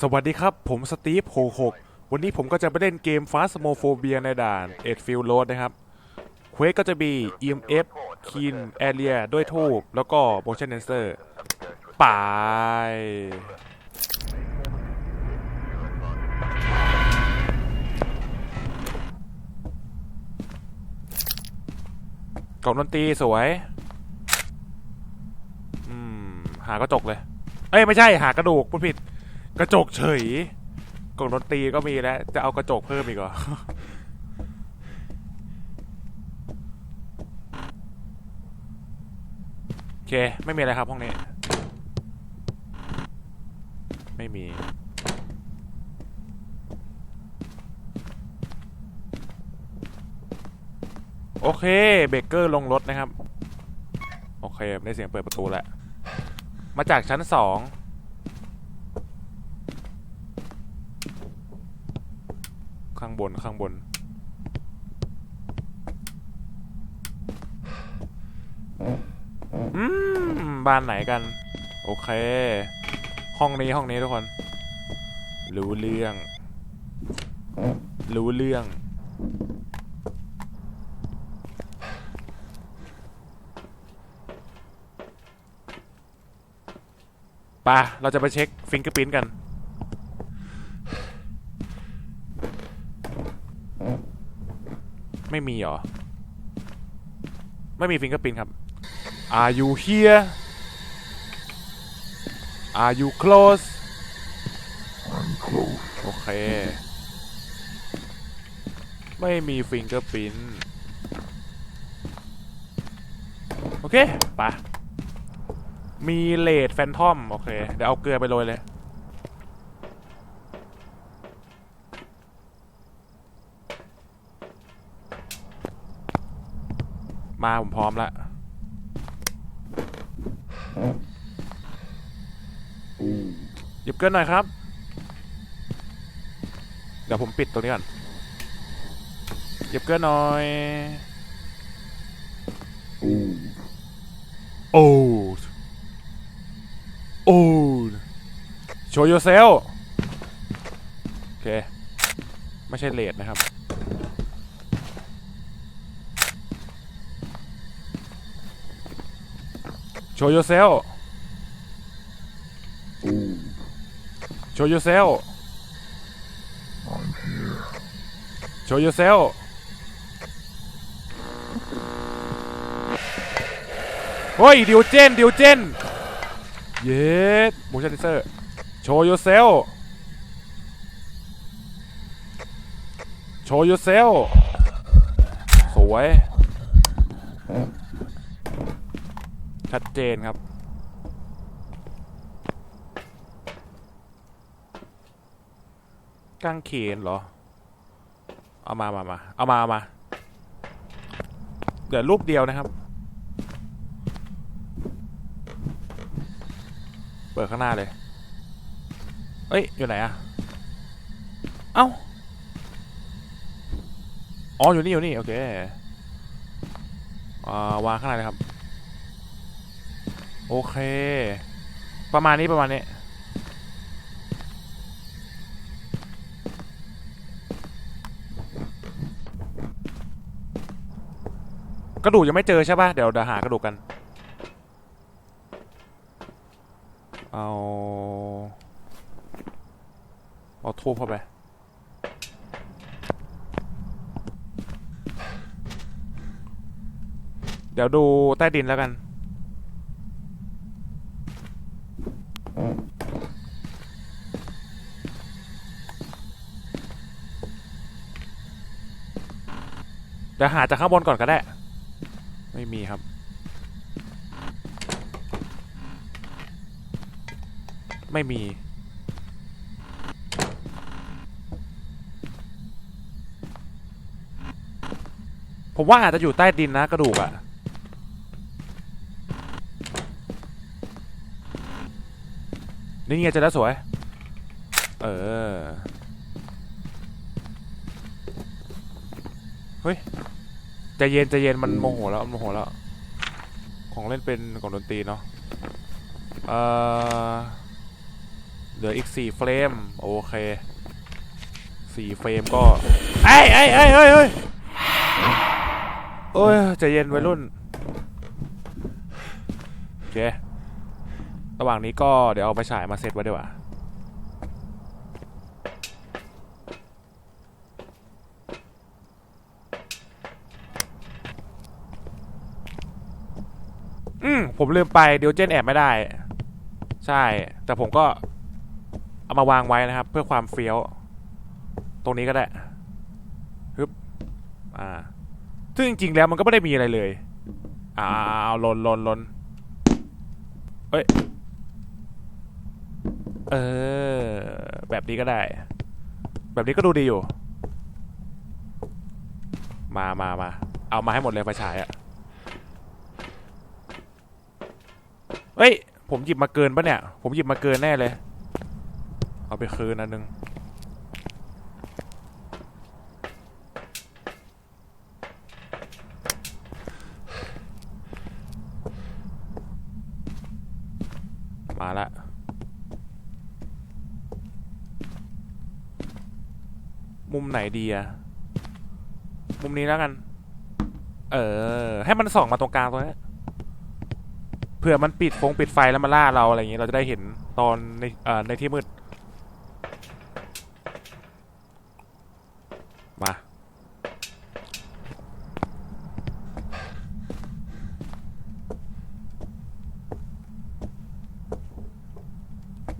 สวัสดีครับ ผมสตีฟโฮหกวันนี้ผมก็จะไปเล่นเกม f a s m o p h o b i a ในด่าน e d f i e l d Road นะครับเควสก็จะมี EMF Keen Area ด้วยทูบแล้วก็ Motion Sensor ไปกล่องดนตรีสวย อืม หากระจกเลย เอ้ย ไม่ใช่หากระดูกพูดผิด กระจกเฉยกล่องดนตรีก็มีแล้ว จะเอากระจกเพิ่มอีกเหรอ โอเค ไม่มีอะไรครับห้องนี้ ไม่มี โอเค เบเกอร์ลงรถนะครับ โอเค ได้เสียงเปิดประตูแล้ว มาจากชั้นสองางบนข้างบน อืม บ้านไหนกัน โอเค ห้องนี้ห้องนี้ทุกคน รู้เรื่อง รู้เรื่อง ป่ะ เราจะไปเช็คฟิงเกอร์พินกัน ไม่มีหรอ ไม่มีฟิงเกอร์พินครับ Are you here Are you close โอเค ไม่มีฟิงเกอร์พินโอเค ไปะมีเลดแฟนทอม โอเค เดี๋ยวเอาเกลือไปโรยเลย มาผมพร้อมแล้วหยิบเกินหน่อยครับ เดี๋ยวผมปิดตรงนี้ก่อนหยิบเกินหน่อยโอ้โอ้ show yourself โอเค ไม่ใช่เลดนะครับ show yourself show yourself show yourself เฮ้ยดิวเจนดิวเจนเย็ด motion sensor show yourself show yourself สวย ชัดเจนครับ กางเขนเหรอ เอามามามาเอามามาเหลือรูปเดียวนะครับ เปิดข้างหน้าเลย เอ้ย อยู่ไหนอะเอ้า อ๋อ อยู่นี่ อยู่นี่ โอเค อ่าวางข้างในเลยครับ โอเค ประมาณนี้ประมาณนี้ กระดูกยังไม่เจอใช่ป่ะ เดี๋ยวเดี๋ยวหากระดูกกัน เอา เอาทูบเข้าไปเดี๋ยวดูใต้ดินแล้วกัน เดี๋ยวหาจากข้างบนก่อนก็ได้ ไม่มีครับ ไม่มี ผมว่าอาจจะอยู่ใต้ดินนะกระดูกอะนี่ไงเจะแล้สวย เออ เฮ้ย ใจเย็นใจเย็นมันโมโหแล้วมันโมโหแล้ว ของเล่นเป็นของดนตรีเนาะเอ่อเหลืออีกสี่เฟรมโอเคสี่เฟรมก็ไอ้ไอ้ไอ้เฮ้ยเฮ้ยโอ้ยใจเย็นวัยรุ่นโอเคระหว่างนี้ก็เดี๋ยวเอาไปฉายมาเซตไว้ดีกว่า มผมลืมไปเดี๋ยวเจนแอบไม่ได้ ใช่ แต่ผมก็เอามาวางไว้นะครับ เพื่อความเฟี้ยว ตรงนี้ก็ได้ฮึบอ่า ซึ่งจริงๆแล้วมันก็ไม่ได้มีอะไรเลย อ้าวลนลนลนเอ้ย เออ แบบนี้ก็ได้ แบบนี้ก็ดูดีอยู่ มามามา เอามาให้หมดเลยไฟฉายอะ ฮ้ย ผมหยิบมาเกินปะเนี่ย ผมหยิบมาเกินแน่เลย เอาไปคืนอันนึง มาละมุมไหนดีอะมุมนี้แล้วกัน เออ ให้มันส่องมาตรงกลางตรงนี้ เผื่อมันปิดฟงปิดไฟแล้วมาล่าเราอะไรอย่างเงี้ยเราจะได้เห็นตอนในในที่มืด มา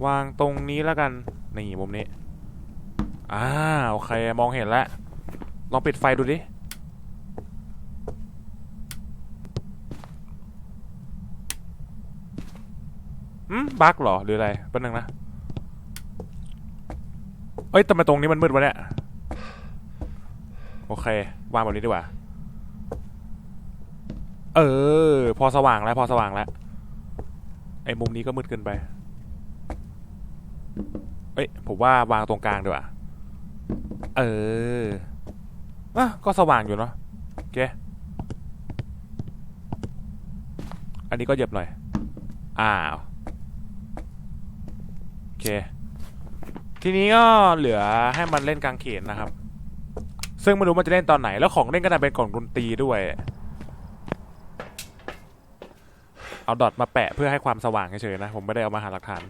วางตรงนี้แล้วกัน นี่มุมนี้ อ่า โอเค มองเห็นแล้ว ลองปิดไฟดูดิ บั๊กหรอหรืออะไรแป๊บนึงนะเอ้ยทำไมตรงนี้มันมืดวะเนี่ยโอเควางแบบนี้ดีกว่าเออ พอสว่างแล้ว พอสว่างแล้ว ไอ้มุมนี้ก็มืดเกินไป เอ้ยผมว่าวางตรงกลางดีกว่า เอออะก็สว่างอยู่เนาะโอเค อันนี้ก็เยียบหน่อย อ้าว เค ทีนี้ก็เหลือให้มันเล่นกลางเขนนะครับ ซึ่งไม่รู้มันจะเล่นตอนไหน แล้วของเล่นก็น่าเป็นกล่องดนตรีด้วย เอาดอทมาแปะเพื่อให้ความสว่างเฉยๆนะ ผมไม่ได้เอามาหาหลักฐาน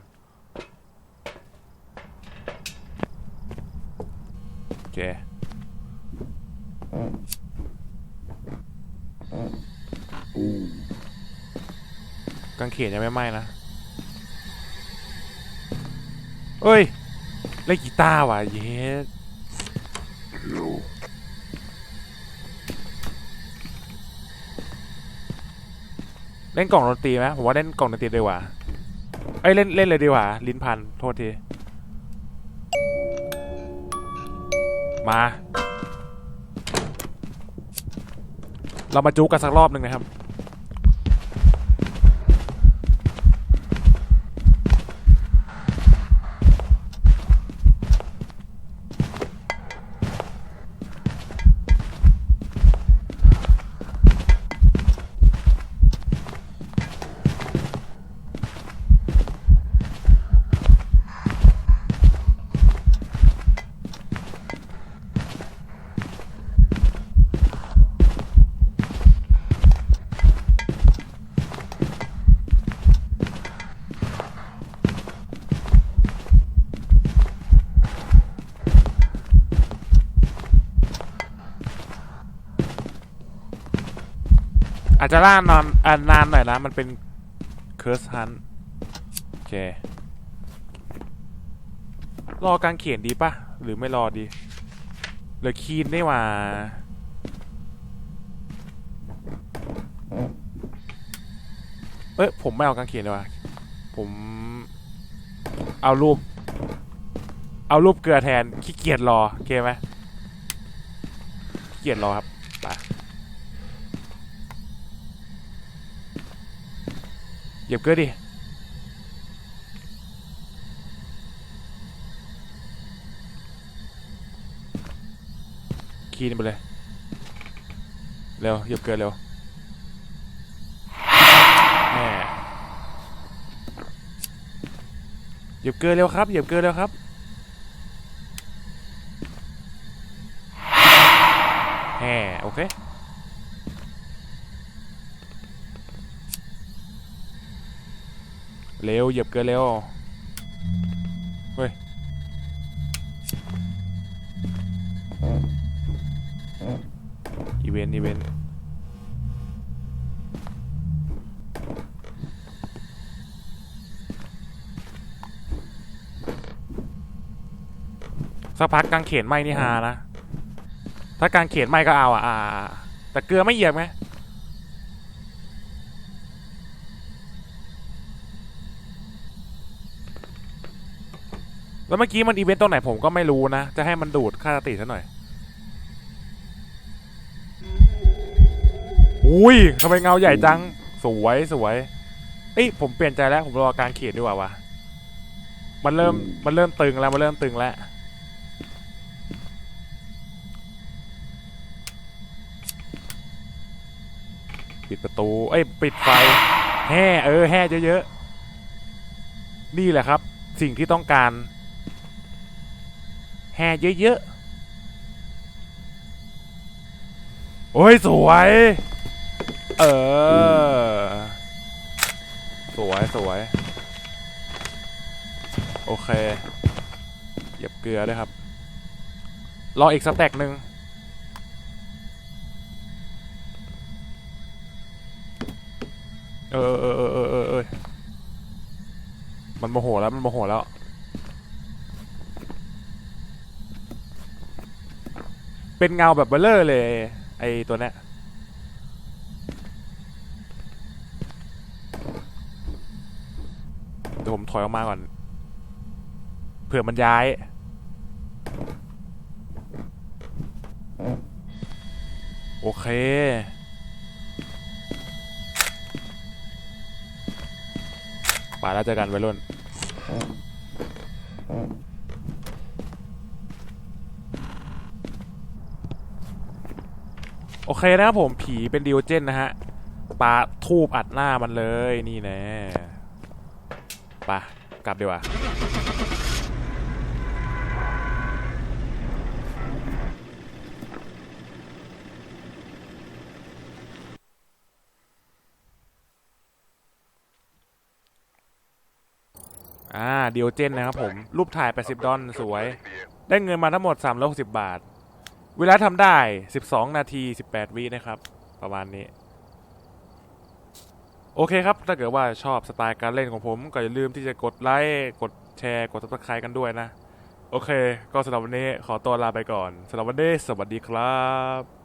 โอเคกางเขนยังไม่ไหม้นะ เอ้ยเล่นกีตาร์ว่ะเยสเล่นกล่องดนตรีไหมผมว่าเล่นกล่องดนตรีดีกว่าเอ้ยเล่นเล่นเลยดีกว่า ลิ้นพันโทษที มา เรามาจุกกันสักรอบหนึ่งนะครับ อาจจะล่านอนอานานหน่อยนะ มันเป็นเคิร์สฮันโอเค รอกางเขียนดีปะหรือไม่รอดีเหลือคีนได้ว่าเอ้ย ผมไม่เอากางเขียนเลยว่ะผม เอารูป เอารูปเกลือแทนขี้เกียจรอโอเคไหมขี้เกียจรอครับไป เห ยียบเกลือดิคีนไปเลย เร็วเหยียบเกลือเร็วแม่เหยียบเกลือเร็วครับเหยียบเกลือเร็วครับแฮ่โอเค เร็วเหยียบเกลือเร็วเฮ้ยอีเวนต์อีเวนต์สักพักกางเขนไหมนี่ฮานะ ถ้ากางเขนไหมก็เอาอะอ่าอ่าแต่เกลือไม่เหยียบไง แล้วเมื่อกี้มันอีเวนต์ตรงไหนผมก็ไม่รู้นะ จะให้มันดูดค่าสติซะหน่อยอุ้ยทำไมเงาใหญ่จัง สวยสวยเอ้ยผมเปลี่ยนใจแล้วผมรอการเขียนดีกว่าวะมันเริ่มมันเริ่มตึงแล้วมันเริ่มตึงแล้วปิดประตู เอ้ยปิดไฟ แห่เออแห่เยอะๆนี่แหละครับ สิ่งที่ต้องการ แห่เยอะๆ โอ้ย สวย เออ สวยสวย โอเค เหยียบเกลือด้วยครับ รออีกสแต็กหนึ่งเออเออเออเออเออเออมันโมโหแล้ว มันโมโหแล้ว เป็นเงาแบบเบลเลอร์เลย ไอตัวเนี้ยเดี๋ยวผมถอยออกมาก่อน เผื่อมันย้าย โอเค ไปแล้วเจอกันไวัยรุ่น อเคนะครับผมผีเป็นดิโอเจนนะฮะปาทูบอัดหน้ามันเลยนี่แน่ปะกลับดีกว่าอ่าเดิโอเจนนะครับผม รูปถ่าย 80 ดอลสวย ได้เงินมาทั้งหมด 360 บาท เวลาทำได้ 12 นาที 18 วินะครับ ประมาณนี้ โอเคครับ ถ้าเกิดว่าชอบสไตล์การเล่นของผม ก็อย่าลืมที่จะกดไลค์ กดแชร์ กด subscribe กันด้วยนะ โอเค ก็สำหรับวันนี้ขอตัวลาไปก่อนสำหรับวันนี้สวัสดีครับ